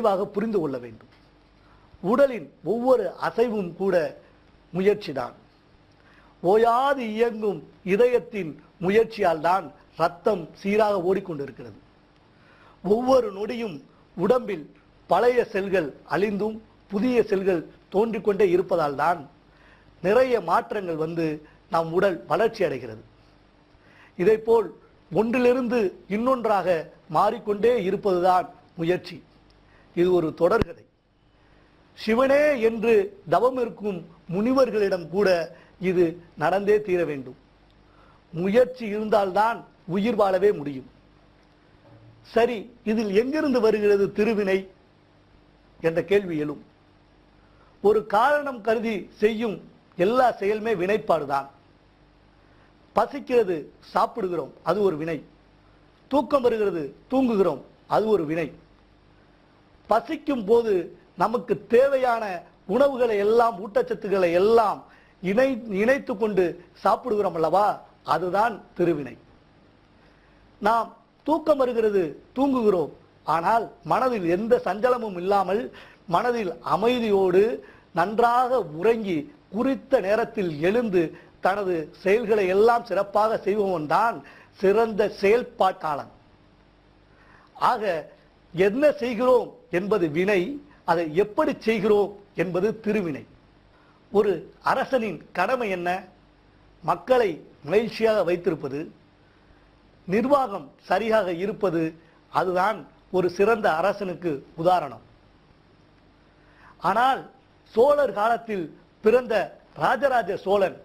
தெளிவாக புரிந்து கொள்ள வேண்டும். உடலின் ஒவ்வொரு அசைவும் கூட முயற்சிதான். ஓயாது இயங்கும் இதயத்தின் முயற்சியால் தான் ரத்தம் சீராக ஓடிக்கொண்டிருக்கிறது. ஒவ்வொரு நொடியும் உடம்பில் பழைய செல்கள் அழிந்தும் புதிய செல்கள் தோன்றிக்கொண்டே இருப்பதால் தான் நிறைய மாற்றங்கள் வந்து நம் உடல் வளர்ச்சி அடைகிறது. இதைப்போல் ஒன்றிலிருந்து இன்னொன்றாக மாறிக்கொண்டே இருப்பதுதான் முயற்சி. இது ஒரு தொடர்கதை சிவனே என்று தவம் இருக்கும் முனிவர்களிடம் கூட இது நடந்தே தீர வேண்டும். முயற்சி இருந்தால்தான் உயிர் வாழவே முடியும். சரி இதில் எங்கிருந்து வருகிறது திருவினை? என்ற கேள்வி எழும். ஒரு காரணம் கருதி செய்யும் எல்லா செயலுமே வினைப்பாடுதான். பசிக்கிறது சாப்பிடுகிறோம் அது ஒரு வினை. தூக்கம் வருகிறது தூங்குகிறோம் அது ஒரு வினை. பசிக்கும் போது நமக்கு தேவையான உணவுகளை எல்லாம் ஊட்டச்சத்துக்களை எல்லாம் இணை இணைத்து கொண்டு சாப்பிடுகிறோம் அல்லவா? அதுதான் திருவினை. நாம் தூக்கம் வருகிறது தூங்குகிறோம். ஆனால் மனதில் எந்த சஞ்சலமும் இல்லாமல் மனதில் அமைதியோடு நன்றாக உறங்கி குறித்த நேரத்தில் எழுந்து தனது செயல்களை எல்லாம் சிறப்பாக செய்பவன் தான் சிறந்த செயல்பாட்டாளன். ஆக என்ன செய்கிறோம் என்பது வினை அதை எப்படி செய்கிறோம் என்பது திருவினை. ஒரு அரசனின் கடமை என்ன? மக்களை மகிழ்ச்சியாக வைத்திருப்பது நிர்வாகம் சரியாக இருப்பது அதுதான் ஒரு சிறந்த அரசனுக்கு உதாரணம். ஆனால் சோழர் காலத்தில் பிறந்த ராஜராஜ சோழன்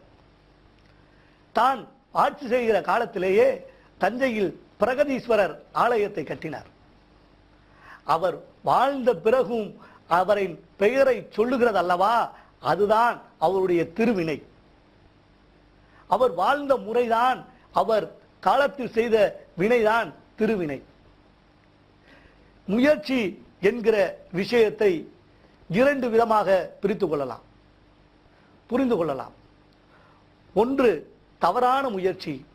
தான் ஆட்சி செய்கிற காலத்திலேயே தஞ்சையில் பிரகதீஸ்வரர் ஆலயத்தை கட்டினார். அவர் வாழ்ந்த பிறகும் அவரின் பெயரை சொல்லுகிறது அல்லவா அதுதான் அவருடைய திருவினை. அவர் வாழ்ந்த முறைதான் அவர் காலத்தில் செய்த வினைதான் திருவினை. முயற்சி என்கிற விஷயத்தை இரண்டு விதமாக பிரித்து கொள்ளலாம். புரிந்து கொள்ளலாம். ஒன்று தவறான முயற்சி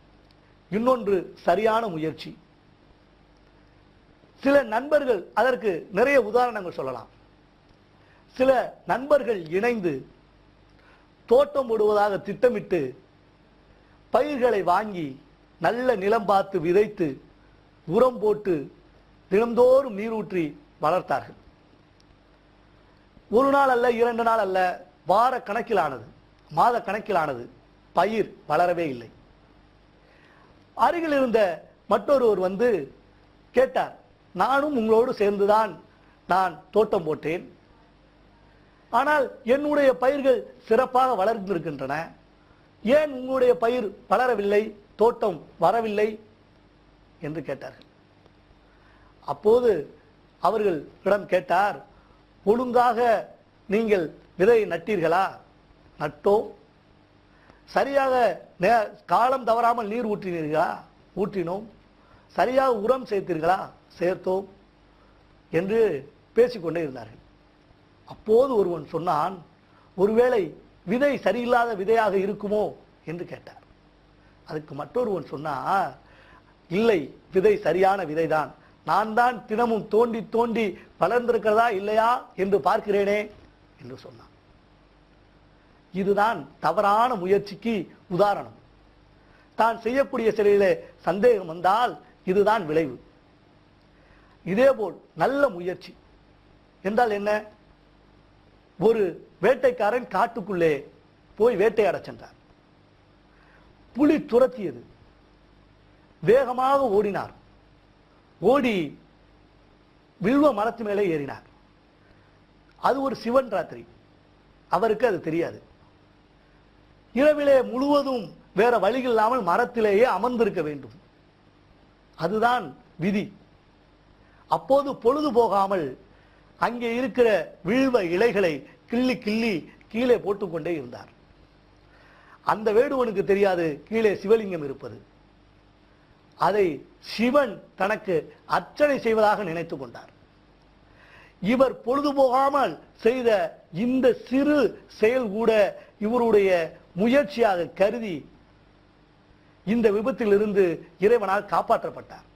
இன்னொன்று சரியான முயற்சி. சில நண்பர்கள் அதற்கு நிறைய உதாரணங்கள் சொல்லலாம். சில நண்பர்கள் இணைந்து தோட்டம் போடுவதாக திட்டமிட்டு பயிர்களை வாங்கி நல்ல நிலம் பார்த்து விதைத்து உரம் போட்டு தினந்தோறும் நீரூற்றி வளர்த்தார்கள். ஒரு நாள் அல்ல இரண்டு நாள் அல்ல வார கணக்கிலானது மாத கணக்கிலானது பயிர் வளரவே இல்லை. அருகில் இருந்த மற்றொருவர் வந்து கேட்டார் நானும் உங்களோடு சேர்ந்துதான் நான் தோட்டம் போட்டேன். ஆனால் என்னுடைய பயிர்கள் சிறப்பாக வளர்ந்திருக்கின்றன. ஏன் உங்களுடைய பயிர் வளரவில்லை தோட்டம் வரவில்லை? என்று கேட்டார்கள். அப்போது அவர்கள் இடம் கேட்டார் ஒழுங்காக நீங்கள் விதையை நட்டீர்களா? நட்டோம் சரியாக நே- காலம் தவறாமல் நீர் ஊற்றினீர்களா? ஊற்றினோம். சரியாக உரம் சேர்த்தீர்களா? சேர்த்தோம் என்று பேசிக்கொண்டே இருந்தார்கள். அப்போது ஒருவன் சொன்னான் ஒருவேளை விதை சரியில்லாத விதையாக இருக்குமோ? என்று கேட்டார். அதுக்கு மற்றொருவன் சொன்னா இல்லை விதை சரியான விதைதான். நான் தான் தினமும் தோண்டி தோண்டி வளர்ந்திருக்கிறதா இல்லையா என்று பார்க்கிறேனே? என்று சொன்னான். இதுதான் தவறான முயற்சிக்கு உதாரணம். தான் செய்யக்கூடிய செயலிலே சந்தேகம் வந்தால் இதுதான் விளைவு. இதேபோல் நல்ல முயற்சி. என்றால் என்ன? ஒரு வேட்டைக்காரன் காட்டுக்குள்ளே போய் வேட்டையாட சென்றார் புலி துரத்தியது. வேகமாக ஓடினார். ஓடி வில்வ மரத்து மேலே ஏறினார். அது ஒரு சிவன் ராத்திரி. அவருக்கு அது தெரியாது. இரவிலே முழுவதும் வேற வழி இல்லாமல் மரத்திலேயே அமர்ந்திருக்க வேண்டும். அதுதான் விதி. அப்போது பொழுது போகாமல் அங்கே இருக்கிற வில்வ இலைகளை கிள்ளி கிள்ளி கீழே போட்டுக்கொண்டே இருந்தார். அந்த வேடுவனுக்கு தெரியாது கீழே சிவலிங்கம் இருப்பது. அதை சிவன் தனக்கு அர்ச்சனை செய்வதாக நினைத்து கொண்டார். இவர் பொழுது போகாமல் செய்த இந்த சிறு செயல் கூட இவருடைய முயற்சியாக கருதி இந்த விபத்திலிருந்து இறைவனால் காப்பாற்றப்பட்டார்.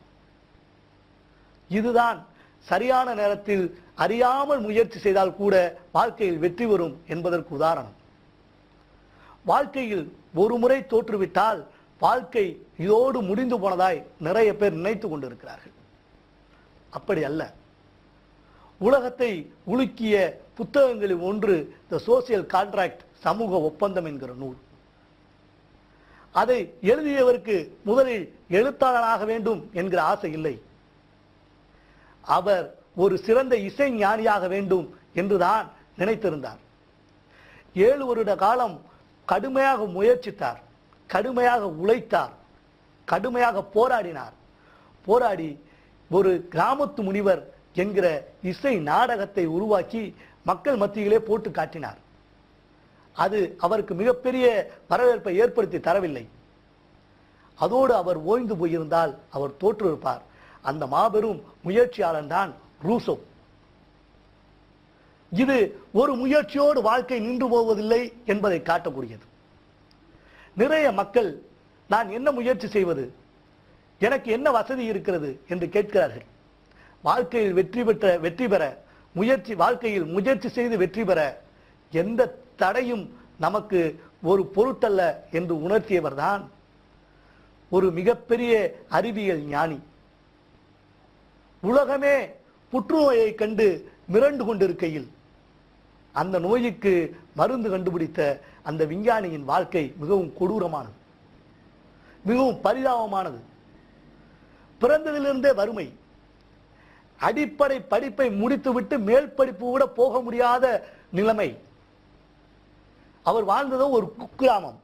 இதுதான் சரியான நேரத்தில் அறியாமல் முயற்சி செய்தால் கூட வாழ்க்கையில் வெற்றி வரும் என்பதற்கு உதாரணம். வாழ்க்கையில் ஒரு முறை தோற்றுவிட்டால் வாழ்க்கை இதோடு முடிந்து போனதாய் நிறைய பேர் நினைத்து கொண்டிருக்கிறார்கள். அப்படி அல்ல. உலகத்தை உலுக்கிய புத்தகங்களில் ஒன்று த சோசியல் கான்ட்ராக்ட் சமூக ஒப்பந்தம் என்கிற நூல். அதை எழுதியவருக்கு முதலில் எழுத்தாளராக வேண்டும் என்கிற ஆசை இல்லை. அவர் ஒரு சிறந்த இசை ஞானியாக வேண்டும் என்றுதான் நினைத்திருந்தார். ஏழு வருட காலம் கடுமையாக முயற்சித்தார் கடுமையாக உழைத்தார் கடுமையாக போராடினார். போராடி ஒரு கிராமத்து முனிவர் என்கிற இசை நாடகத்தை உருவாக்கி மக்கள் மத்தியிலே போட்டு காட்டினார். அது அவருக்கு மிகப்பெரிய வரவேற்பை ஏற்படுத்தி தரவில்லை. அதோடு அவர் ஓய்ந்து போயிருந்தால் அவர் தோற்றிருப்பார் அந்த மாபெரும் முயற்சியாளன் தான் ரூசோ. இது ஒரு முயற்சியோடு வாழ்க்கை நின்று போவதில்லை என்பதை காட்டக்கூடியது. நிறைய மக்கள் நான் என்ன முயற்சி செய்வது? எனக்கு என்ன வசதி இருக்கிறது? என்று கேட்கிறார்கள். வாழ்க்கையில் வெற்றி பெற்ற வெற்றி பெற முயற்சி வாழ்க்கையில் முயற்சி செய்து வெற்றி பெற எந்த தடையும் நமக்கு ஒரு பொருட்டல்ல என்று உணர்த்தியவர்தான் ஒரு மிகப்பெரிய அறிவியல் ஞானி. உலகமே புற்றுநோயை கண்டு மிரண்டு கொண்டிருக்கையில் அந்த நோய்க்கு மருந்து கண்டுபிடித்த அந்த விஞ்ஞானியின் வாழ்க்கை மிகவும் கொடூரமானது மிகவும் பரிதாபமானது. பிறந்ததிலிருந்தே வறுமை அடிப்படை படிப்பை முடித்துவிட்டு மேல் படிப்பு கூட போக முடியாத நிலைமை. அவர் வாழ்ந்ததோ ஒரு குக்கிராமம்.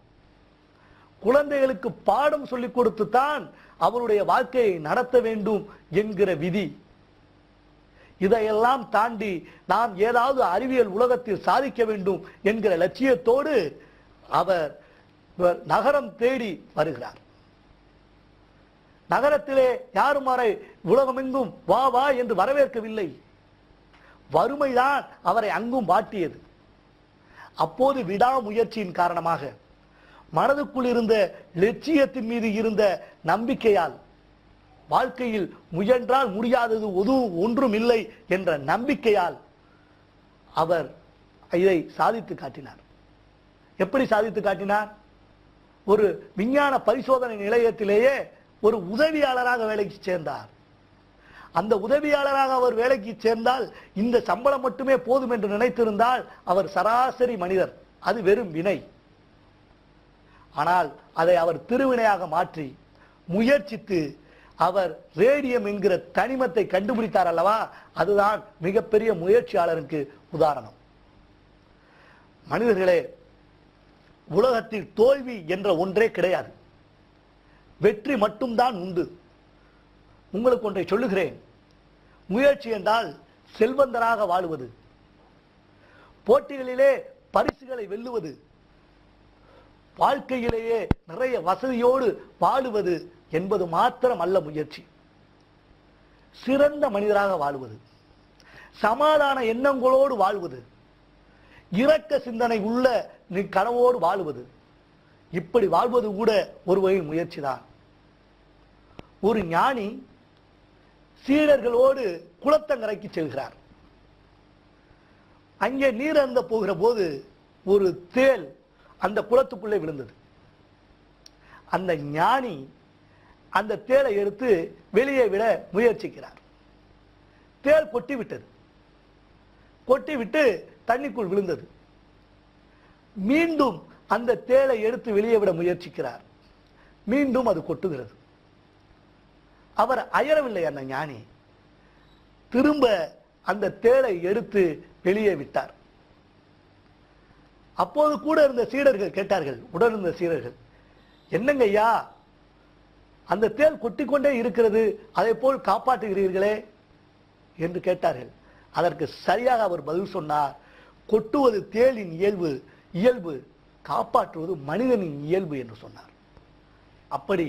குழந்தைகளுக்கு பாடம் சொல்லிக் கொடுத்து தான் அவருடைய வாழ்க்கையை நடத்த வேண்டும் என்கிற விதி. இதையெல்லாம் தாண்டி நாம் ஏதாவது அறிவியல் உலகத்தில் சாதிக்க வேண்டும் என்கிற லட்சியத்தோடு அவர் நகரம் தேடி வருகிறார். நகரத்திலே யாரும் அவரை உலகமெங்கும் வா வா என்று வரவேற்கவில்லை. வறுமைதான் அவரை அங்கும் வாட்டியது. அப்போது விடாமுயற்சியின் காரணமாக மனதுக்குள் இருந்த லட்சியத்தின் மீது இருந்த நம்பிக்கையால் வாழ்க்கையில் முயன்றால் முடியாதது ஒதுவும் ஒன்றும் இல்லை என்ற நம்பிக்கையால் அவர் இதை சாதித்து காட்டினார். எப்படி சாதித்து காட்டினார்? ஒரு விஞ்ஞான பரிசோதனை நிலையத்திலேயே ஒரு உதவியாளராக வேலைக்கு சேர்ந்தார். அந்த உதவியாளராக அவர் வேலைக்கு சேர்ந்தால் இந்த சம்பளம் மட்டுமே போதும் என்று நினைத்திருந்தால் அவர் சராசரி மனிதர். அது வெறும் வினை. ஆனால் அதை அவர் திருவினையாக மாற்றி முயற்சித்து அவர் ரேடியம் என்கிற தனிமத்தை கண்டுபிடித்தார் அல்லவா? அதுதான் மிகப்பெரிய முயற்சியாளருக்கு உதாரணம். மனிதர்களே உலகத்தில் தோல்வி என்ற ஒன்றே கிடையாது. வெற்றி மட்டும்தான் உண்டு. உங்களுக்கு ஒன்றை சொல்லுகிறேன். முயற்சி என்றால் செல்வந்தராக வாழுவது. போட்டிகளிலே பரிசுகளை வெல்லுவது. வாழ்க்கையிலேயே நிறைய வசதியோடு வாழுவது என்பது மாத்திரம் அல்ல முயற்சி. சிறந்த மனிதராக வாழ்வது. சமாதான எண்ணங்களோடு வாழ்வது. இரக்க சிந்தனை உள்ள நீ கனவோடு வாழுவது. இப்படி வாழ்வது கூட ஒரு வகை முயற்சிதான் ஒரு ஞானி சீடர்களோடு குளத்தங்கரைக்கு செல்கிறார். அங்கே நீர் அருந்த போகிற போது ஒரு தேல் அந்த குளத்துக்குள்ளே விழுந்தது. அந்த ஞானி அந்த தேலை எடுத்து வெளியே விட முயற்சிக்கிறார். தேல் கொட்டி விட்டது. கொட்டி விட்டு தண்ணிக்குள் விழுந்தது. மீண்டும் அந்த தேலை எடுத்து வெளியே விட முயற்சிக்கிறார். மீண்டும் அது கொட்டுகிறது. அவர் அயரவில்லை அந்த ஞானி. திரும்ப அந்த தேளை எடுத்து வெளியே விட்டார். அப்போது கூட இருந்த சீடர்கள் கேட்டார்கள் உடன் இருந்த சீடர்கள் என்னங்க ஐயா அந்த தேள் கொட்டிக்கொண்டே இருக்கிறது அதை போல் காப்பாற்றுகிறீர்களே? என்று கேட்டார்கள். அதற்கு சரியாக அவர் பதில் சொன்னார் கொட்டுவது தேளின் இயல்பு இயல்பு காப்பாற்றுவது மனிதனின் இயல்பு என்று சொன்னார். அப்படி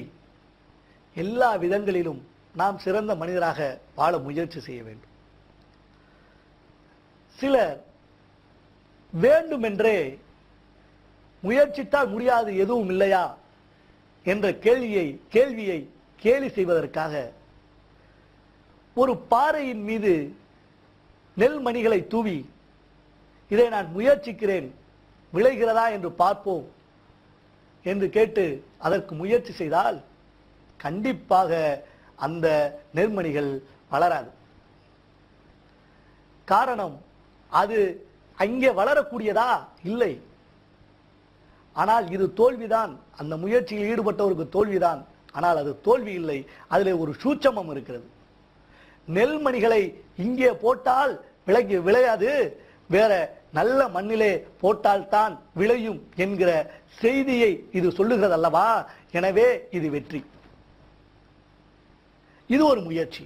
எல்லா விதங்களிலும் நாம் சிறந்த மனிதராக வாழ முயற்சி செய்ய வேண்டும். சிலர் வேண்டுமென்றே முயற்சித்தால் முடியாது எதுவும் இல்லையா என்ற கேள்வியை கேள்வியை கேலி செய்வதற்காக ஒரு பாறையின் மீது நெல் மணிகளை தூவி இதை நான் முயற்சிக்கிறேன் விளைகிறதா என்று பார்ப்போம் என்று கேட்டு அதற்கு முயற்சி செய்தால் கண்டிப்பாக அந்த நெர்மணிகள் வளராது. காரணம் அது அங்கே வளரக்கூடியதா? இல்லை. ஆனால் இது தோல்விதான். அந்த முயற்சியில் ஈடுபட்டவருக்கு தோல்விதான். ஆனால் அது தோல்வி இல்லை. அதில் ஒரு சூட்சமம் இருக்கிறது. நெல்மணிகளை இங்கே போட்டால் விளங்கி விளையாது. வேற நல்ல மண்ணிலே போட்டால்தான் விளையும் என்கிற செய்தியை இது சொல்லுகிறது அல்லவா எனவே இது வெற்றி. இது ஒரு முயற்சி.